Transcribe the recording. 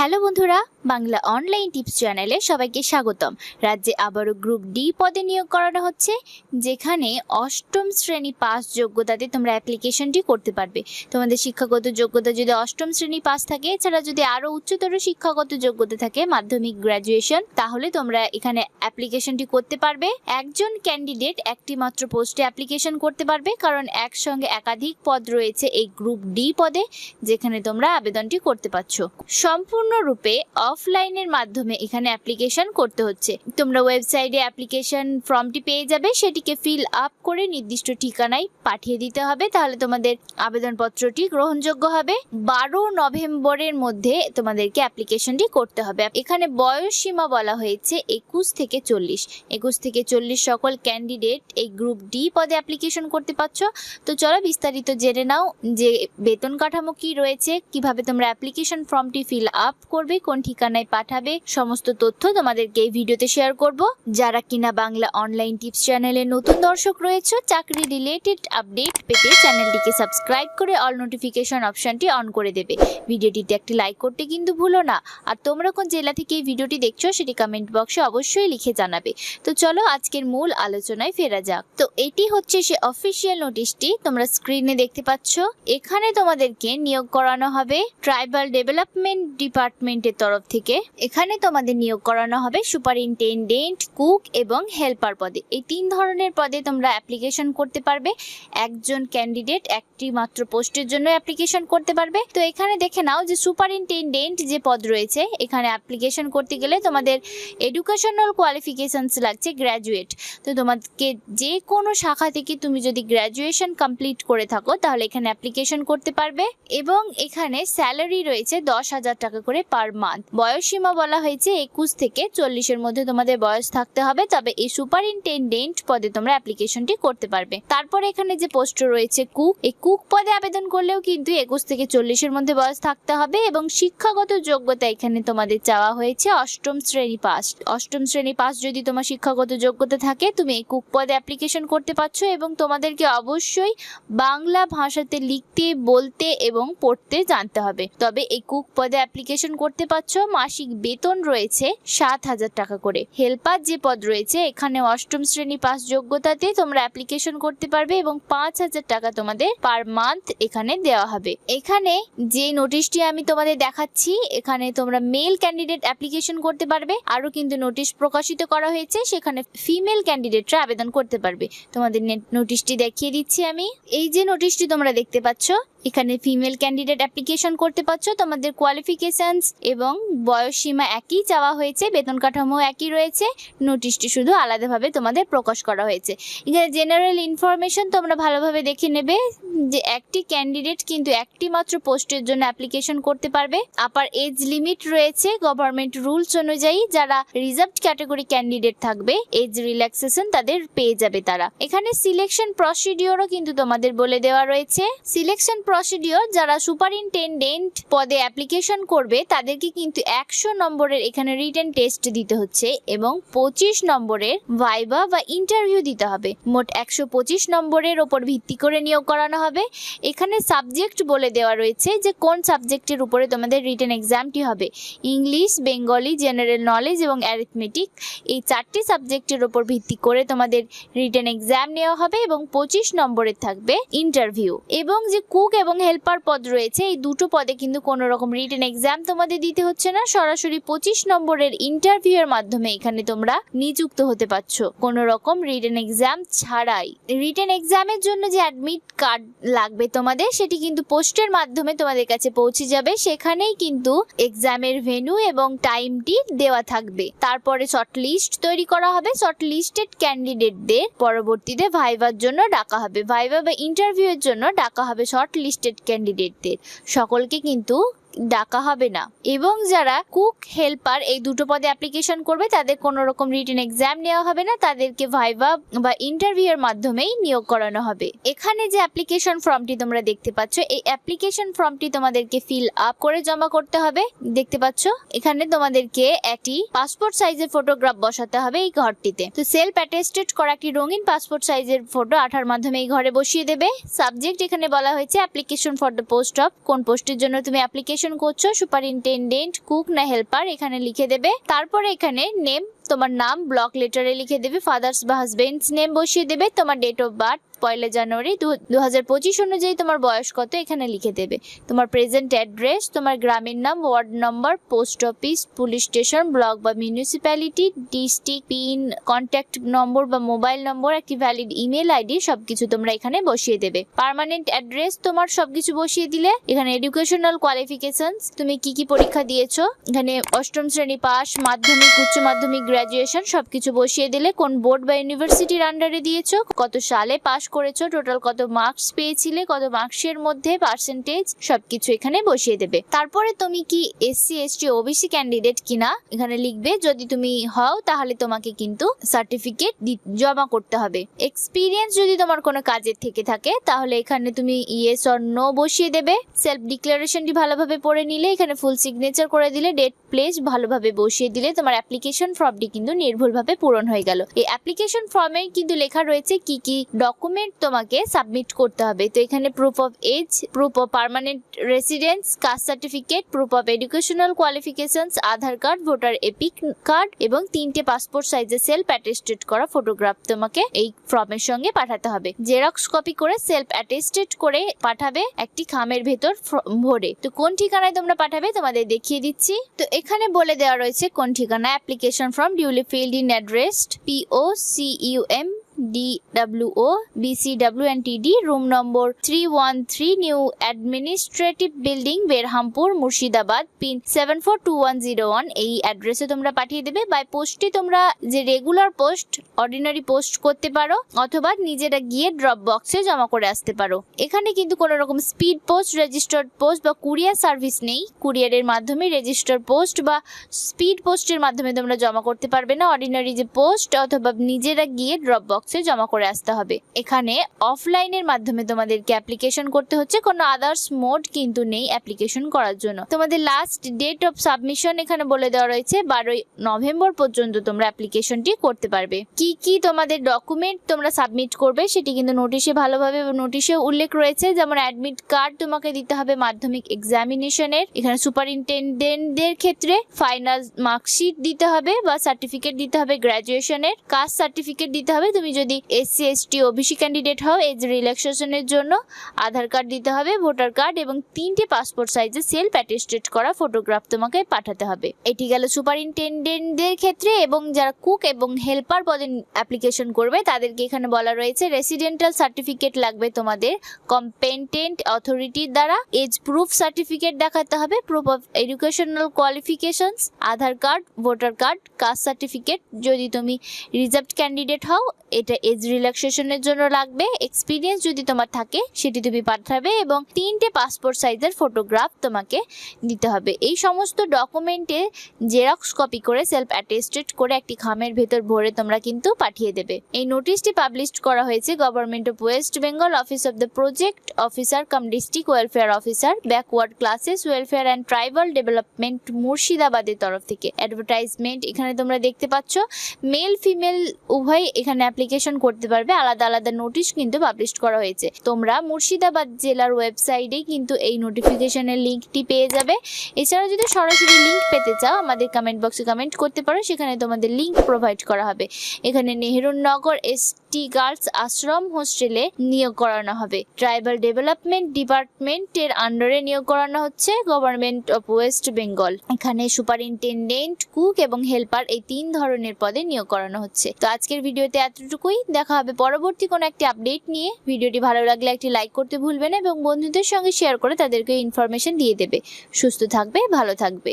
Hello বন্ধুরা Bangla online tips চ্যানেলে সবাইকে স্বাগতম। রাজ্যে আবারও গ্রুপ ডি পদে নিয়োগ করানো হচ্ছে, যেখানে অষ্টম শ্রেণি পাস যোগ্যতাতে তোমরা অ্যাপ্লিকেশনটি করতে পারবে। তোমাদের শিক্ষাগত যোগ্যতা যদি অষ্টম শ্রেণি পাস থাকে, এছাড়া যদি আরও উচ্চতর শিক্ষাগত যোগ্যতা থাকে, মাধ্যমিক গ্র্যাজুয়েশন তাহলে তোমরা এখানে অ্যাপ্লিকেশনটি করতে পারবে। একজন ক্যান্ডিডেট একটি মাত্র পোস্টে অ্যাপ্লিকেশন করতে পারবে, কারণ একসঙ্গে একাধিক পদ রয়েছে এই গ্রুপ ডি পদে, যেখানে তোমরা আবেদনটি করতে পারছ। সম্পূর্ণরূপে অফলাইনের মাধ্যমে এখানে অ্যাপ্লিকেশন করতে হচ্ছে। তোমরা ওয়েবসাইটে অ্যাপ্লিকেশন ফর্মটি পেয়ে যাবে, সেটিকে ফিল আপ করে নির্দিষ্ট ঠিকানায় পাঠিয়ে দিতে হবে। তাহলে তোমাদের আবেদনপত্রটি গ্রহণযোগ্য হবে। বারো নভেম্বরের মধ্যে তোমাদেরকে অ্যাপ্লিকেশনটি করতে হবে। এখানে বয়স সীমা বলা হয়েছে একুশ থেকে চল্লিশ। একুশ থেকে চল্লিশ সকল ক্যান্ডিডেট এই গ্রুপ ডি পদে অ্যাপ্লিকেশন করতে পারছ। তো চলো বিস্তারিত জেনে নাও যে বেতন কাঠামো কি রয়েছে, কীভাবে তোমরা অ্যাপ্লিকেশন ফর্মটি ফিল আপ করবে, কোন ঠিকানায় পাঠাবে, সমস্ত তথ্য তোমাদেরকে এই ভিডিওতে শেয়ার করব। যারা কিনা বাংলা অনলাইন টিপস চ্যানেলে নতুন দর্শক রয়েছে, চাকরি রিলেটেড আপডেট পেতে চ্যানেলটিকে সাবস্ক্রাইব করে অল নোটিফিকেশন অপশনটি অন করে দেবে। ভিডিওটিতে একটি লাইক করতে কিন্তু ভুলো না। আর তোমরা কোন জেলা থেকে এই ভিডিওটি দেখছ, সেটি কমেন্ট বক্সে অবশ্যই লিখে জানাবে। তো চলো আজকের মূল আলোচনায় ফেরা যাক। তো এটি হচ্ছে সে অফিসিয়াল নোটিশটি তোমরা স্ক্রিনে দেখতে পাচ্ছ। এখানে তোমাদেরকে নিয়োগ করানো হবে ট্রাইবাল ডেভেলপমেন্ট ডিপার্টমেন্টের তরফ থেকে এখানে তোমাদের নিয়োগ করানো হবে সুপারিনটেন্ডেন্ট, কুক এবং হেল্পার পদে। এই তিন ধরনের পদে তোমরা অ্যাপ্লিকেশন করতে পারবে। একজন ক্যান্ডিডেট একটি মাত্র পোস্টের জন্য অ্যাপ্লিকেশন করতে পারবে। তো এখানে দেখে নাও যে সুপারিনটেন্ডেন্ট যে পদ রয়েছে, এখানে অ্যাপ্লিকেশন করতে গেলে তোমাদের এডুকেশনাল কোয়ালিফিকেশনস লাগছে গ্র্যাজুয়েট। তো তোমাকে যে কোনো শাখা থেকে তুমি যদি গ্র্যাজুয়েশন কমপ্লিট করে থাকো, তাহলে এখানে অ্যাপ্লিকেশন করতে পারবে। এবং এখানে স্যালারি রয়েছে দশ হাজার টাকা করে পার মান্থ। বয়স সীমা বলা হয়েছে একুশ থেকে চল্লিশের মধ্যে তোমাদের বয়স থাকতে হবে, তবে এই সুপারিনটেন্ডেন্ট পদে তোমরা অ্যাপ্লিকেশনটি করতে পারবে। তারপরে এখানে যে পোস্ট রয়েছে কুক এই কুক পদে আবেদন করলেও কিন্তু একুশ থেকে চল্লিশের মধ্যে বয়স থাকতে হবে এবং শিক্ষাগত যোগ্যতা এখানে তোমাদের চাওয়া হয়েছে অষ্টম শ্রেণি পাস। অষ্টম শ্রেণি পাস যদি তোমার শিক্ষাগত যোগ্যতা থাকে, তুমি এই কুক পদে অ্যাপ্লিকেশন করতে পারছ এবং তোমাদেরকে অবশ্যই বাংলা ভাষাতে লিখতে, বলতে এবং পড়তে জানতে হবে। তবে এই কুক পদে অ্যাপ্লিকেশন করতে পারছ মাসিক বেতন রয়েছে সাত হাজার টাকা করে। হেল্পার যে পদ রয়েছে, এখানে অষ্টম শ্রেণি পাস যোগ্যতাতে তোমরা অ্যাপ্লিকেশন করতে পারবে এবং পাঁচ হাজার টাকা তোমাদের পার মান্থ এখানে দেওয়া হবে। এখানে যে নোটিশটি আমি তোমাদের দেখাচ্ছি, এখানে তোমরা মেল ক্যান্ডিডেট অ্যাপ্লিকেশন করতে পারবে। আরও কিন্তু নোটিশ প্রকাশিত করা হয়েছে, সেখানে ফিমেল ক্যান্ডিডেটরা আবেদন করতে পারবে। তোমাদের নোটিশটি দেখিয়ে দিচ্ছি আমি। এই যে নোটিশটি তোমরা দেখতে পাচ্ছ এখানে ফিমেল ক্যান্ডিডেট অ্যাপ্লিকেশন করতে পারছ। তোমাদের কোয়ালিফিকেশনস এবং বয়স সীমা একই, চাওয়া হয়েছে, বেতন কাঠামো একই রয়েছে নোটিশটি শুধু আলাদাভাবে তোমাদের প্রকাশ করা হয়েছে। এখানে জেনারেল ইনফরমেশন তোমরা ভালোভাবে দেখে নেবে যে একটি ক্যান্ডিডেট কিন্তু একটি মাত্র পোস্টের জন্য অ্যাপ্লিকেশন করতে পারবে। আপার এজ লিমিট রয়েছে গভর্নমেন্ট রুলস অনুযায়ী, যারা রিজার্ভড ক্যাটাগরি ক্যান্ডিডেট থাকবে এজ রিল্যাক্সেশন তাদের পেয়ে যাবে তারা। এখানে সিলেকশন প্রসিডিওরও কিন্তু তোমাদের বলে দেওয়া রয়েছে। সিলেকশন প্রসিডিওর যারা সুপারিনটেন্ডেন্ট পদে অ্যাপ্লিকেশন করবে, তাদেরকে কিন্তু একশো নম্বরের এখানে রিটেন টেস্ট দিতে হচ্ছে এবং পঁচিশ নম্বরের ভাইবা বা ইন্টারভিউ দিতে হবে। মোট একশো পঁচিশ নম্বরের ওপর ভিত্তি করে নিয়োগ করানো হবে। এখানে সাবজেক্ট বলে দেওয়া রয়েছে যে, কোন সাবজেক্টের উপরে তোমাদের রিটেন এক্সামটি হবে। ইংলিশ বেঙ্গলি জেনারেল নলেজ এবং অ্যারিথমেটিক এই চারটি সাবজেক্টের ওপর ভিত্তি করে তোমাদের রিটেন এক্সাম নেওয়া হবে এবং পঁচিশ নম্বরের থাকবে ইন্টারভিউ এবং যে কুক এবং হেল্পার পদ রয়েছে। এই দুটো পদে কিন্তু কোনো রকম রিটেন এক্সাম তোমাদের দিতে হচ্ছে না। সরাসরি পঁচিশ নম্বরের ইন্টারভিউ এর মাধ্যমে এখানে তোমরা নিযুক্ত হতে পারছ। কোনো রকম রিটেন এক্সাম ছাড়াই। রিটেন এক্সামের জন্য যে অ্যাডমিট কার্ড লাগবে তোমাদের, সেটি কিন্তু পোস্টের মাধ্যমে তোমাদের কাছে পৌঁছে যাবে। সেখানেই কিন্তু এক্সামের ভেন্যু এবং টাইমটি দেওয়া থাকবে। তারপরে শর্ট লিস্ট তৈরি করা হবে। শর্ট লিস্টেড ক্যান্ডিডেটদের পরবর্তীতে ভাইবার জন্য ডাকা হবে। ভাইভা বা ইন্টারভিউ এর জন্য ডাকা হবে শর্ট লিস্টেড ক্যান্ডিডেটদের সকলকে কিন্তু ডাকা হবে না। এবং যারা কুক হেল্পার এই দুটো পদে অ্যাপ্লিকেশন করবে, তাদের কোনো রকম রিটেন এক্সাম নেওয়া হবে না, তাদেরকে ভাইভা বা ইন্টারভিউ এর মাধ্যমেই নিয়োগ করানো হবে। এখানে যে অ্যাপ্লিকেশন ফর্মটি তোমরা দেখতে পাচ্ছ, এই অ্যাপ্লিকেশন ফর্মটি তোমাদেরকে ফিল আপ করে জমা করতে হবে। দেখতে পাচ্ছ? এখানে তোমাদেরকে একটি পাসপোর্ট সাইজের ফটোগ্রাফ বসাতে হবে এই ঘরটিতে। তো সেলফ অ্যাটেস্টেড করা একটি রঙিন পাসপোর্ট সাইজের ফটো আঠার মাধ্যমে এই ঘরে বসিয়ে দেবে। সাবজেক্ট এখানে বলা হয়েছে application for the post of কোন পোস্টের জন্য তুমি অ্যাপ্লিকেশন অ্যাপ্লিকেশন করছ সুপারিনটেন্ডেন্ট কুক না হেল্পার এখানে লিখে দেবে। তারপরে এখানে নেম তোমার নাম ব্লক লেটারে লিখে দেবে ফাদার্স বা হাজবেন্ডস নেম বসিয়ে দেবে, তোমার ডেট অফ বার্থ পয়লা জানুয়ারি দু হাজার পঁচিশ অনুযায়ী তোমার বয়স কত এখানে লিখে দেবে। তোমার প্রেজেন্ট অ্যাড্রেস তোমার গ্রামের নাম ward number post office police station block বা municipality district pin contact number বা মোবাইল নম্বর একটি ভ্যালিড ইমেল আইডি সবকিছু তোমরা এখানে বসিয়ে দেবে। পার্মানেন্ট অ্যাড্রেস তোমার সবকিছু বসিয়ে দিলে এখানে এডুকেশনাল কোয়ালিফিকেশনস তুমি কি কি পরীক্ষা দিয়েছ? এখানে অষ্টম শ্রেণি পাস মাধ্যমিক, উচ্চ মাধ্যমিক গ্রাজুয়েশন সবকিছু বসিয়ে দিলে কোন বোর্ড বা ইউনিভার্সিটির আন্ডারে দিয়েছ? কত সালে পাস করেছ? টোটাল কত মার্কস পেয়েছিলে? কত মার্কসের মধ্যে পার্সেন্টেজ সবকিছু এখানে বসিয়ে দেবে। তারপরে তুমি কি এসসি এসটি ওবিসি ক্যান্ডিডেট কিনা এখানে লিখবে। যদি তুমি হও, তাহলে তোমাকে কিন্তু সার্টিফিকেট জমা করতে হবে। এক্সপিরিয়েন্স যদি তোমার কোনো কাজের থেকে থাকে, তাহলে এখানে তুমি ইয়েস অর নো বসিয়ে দেবে। সেলফ ডিক্লারেশনটি ভালোভাবে পড়ে নিলে, এখানে ফুল সিগনেচার করে দিলে ডেট প্লেস ভালোভাবে বসিয়ে দিলে তোমার অ্যাপ্লিকেশন ফর্মটি কিন্তু নির্ভুলভাবে পূরণ হয়ে গেল। এই অ্যাপ্লিকেশন ফর্মে কিন্তু লেখা রয়েছে কি কি ডকুমেন্ট তোমাকে সাবমিট করতে হবে। তো এখানে proof of age proof of permanent residence caste certificate proof of educational qualifications Aadhaar card voter EPIC card এবং তিনটে পাসপোর্ট সাইজের সেলফ অ্যাটেস্টেড করা ফটোগ্রাফ তোমাকে এই ফর্মের সঙ্গে পাঠাতে হবে। জেরক্স কপি করে সেলফ অ্যাটেস্টেড করে পাঠাবে একটি খামের ভেতর ভরে। তো কোন ঠিকানায় তোমরা পাঠাবে তোমাদের দেখিয়ে দিচ্ছি। তো এখানে বলে দেওয়া রয়েছে কোন ঠিকানা application form duly filled in addressed PO C U M DWO BCW and TD room number 313 new administrative building Berhampore Murshidabad pin 742101 এই অ্যাড্রেসে তোমরা পাঠিয়ে দেবে। বাই পোস্টে তোমরা যে রেগুলার পোস্ট অর্ডিনারি পোস্ট করতে পারো, অথবা নিজেরা গিয়ে ড্রপ বক্সে জমা করে আসতে পারো। এখানে কিন্তু কোনো রকম স্পিড পোস্ট রেজিস্টার্ড পোস্ট বা কুরিয়ার সার্ভিস নেই। কুরিয়ারের মাধ্যমে রেজিস্টার্ড পোস্ট বা স্পিড পোস্টের মাধ্যমে তোমরা জমা করতে পারবে না। অর্ডিনারি যে পোস্ট অথবা নিজেরা গিয়ে ড্রপ বক্সে জমা করে আসতে হবে। এখানে অফলাইনের মাধ্যমে তোমাদেরকে অ্যাপ্লিকেশন করতে হচ্ছে। কোনো আদার্স মোড কিন্তু নেই অ্যাপ্লিকেশন করার জন্য। তোমাদের লাস্ট ডেট অফ সাবমিশন এখানে বলে দেওয়া রয়েছে, বারোই নভেম্বর পর্যন্ত তোমরা অ্যাপ্লিকেশনটি করতে পারবে। কি কি তোমাদের ডকুমেন্ট তোমরা সাবমিট করবে সেটি কিন্তু নোটিশে ভালোভাবে নোটিশে উল্লেখ রয়েছে। যেমন অ্যাডমিট কার্ড তোমাকে দিতে হবে মাধ্যমিক এক্সামিনেশনের এখানে সুপারিনটেন্ডেন্টদের ক্ষেত্রে ফাইনাল মার্কশিট দিতে হবে বা সার্টিফিকেট দিতে হবে গ্র্যাজুয়েশনের কাস্ট সার্টিফিকেট দিতে হবে। তুমি যদি এসসি এসটি ওবিসি ক্যান্ডিডেট হও এজ রিল্যাক্সেশনের জন্য আধার কার্ড দিতে হবে ভোটার কার্ড এবং তিনটে পাসপোর্ট সাইজের সেলফ অ্যাটেস্টেড করা ফটোগ্রাফ তোমাকে পাঠাতে হবে। এটি গেল সুপারিনটেন্ডেন্টদের ক্ষেত্রে এবং যারা কুক এবং হেল্পার পদে অ্যাপ্লিকেশন করবে, তাদেরকে এখানে বলা রয়েছে রেসিডেন্টাল সার্টিফিকেট লাগবে তোমাদের কম্পেন্টেন্ট অথরিটির দ্বারা। এজ প্রুফ সার্টিফিকেট দেখাতে হবে proof of educational qualifications Aadhaar card voter card caste certificate যদি তুমি রিজার্ভ ক্যান্ডিডেট হও এটা এজ রিল্যাক্সেশনের জন্য লাগবে। এক্সপিরিয়েন্স যদি তোমার থাকে, সেটি তুমি পাঠাবে এবং তিনটে পাসপোর্ট সাইজের ফটোগ্রাফ তোমাকে দিতে হবে। এই সমস্ত ডকুমেন্টে জেরক্স কপি করে সেলফ অ্যাটেস্টেড করে একটি খামের ভেতর ভরে তোমরা কিন্তু পাঠিয়ে দেবে। এই নোটিশটি পাবলিশ করা হয়েছে government of West Bengal office of the project officer cum district welfare officer backward classes welfare and tribal development মুর্শিদাবাদের তরফ থেকে। অ্যাডভার্টাইজমেন্ট এখানে তোমরা দেখতে পাচ্ছ। মেল ফিমেল উভয় এখানে অ্যাপ্লিকেশন করতে পারবে। আলাদা আলাদা নোটিশ কিন্তু পাবলিশ করা হয়েছে। তোমরা মুর্শিদাবাদ জেলার ওয়েবসাইটে কিন্তু এই নোটিফিকেশনের লিঙ্কটি পেয়ে যাবে। এছাড়া যদি সরাসরি লিঙ্ক পেতে চাও, আমাদের কমেন্ট বক্সে কমেন্ট করতে পারো। সেখানে তোমাদের লিঙ্ক প্রোভাইড করা হবে। এখানে নেহরুনগর এস টি গার্লস আশ্রম হোস্টেলে নিয়োগ করানো হবে। ট্রাইবাল ডেভেলপমেন্ট ডিপার্টমেন্টের আন্ডারে নিয়োগ করানো হচ্ছে গভর্নমেন্ট অফ ওয়েস্ট বেঙ্গল। এখানে সুপারিনটেন্ডেন্ট, কুক এবং হেল্পার এই তিন ধরনের পদে নিয়োগ করানো হচ্ছে। তো আজকের ভিডিওতে এতটুকুই। দেখা হবে পরবর্তী কোনো একটি আপডেট নিয়ে। ভিডিওটি ভালো লাগলে একটি লাইক করতে ভুলবে না এবং বন্ধুদের সঙ্গে শেয়ার করে তাদেরকে ইনফরমেশন দিয়ে দেবে। সুস্থ থাকবে, ভালো থাকবে।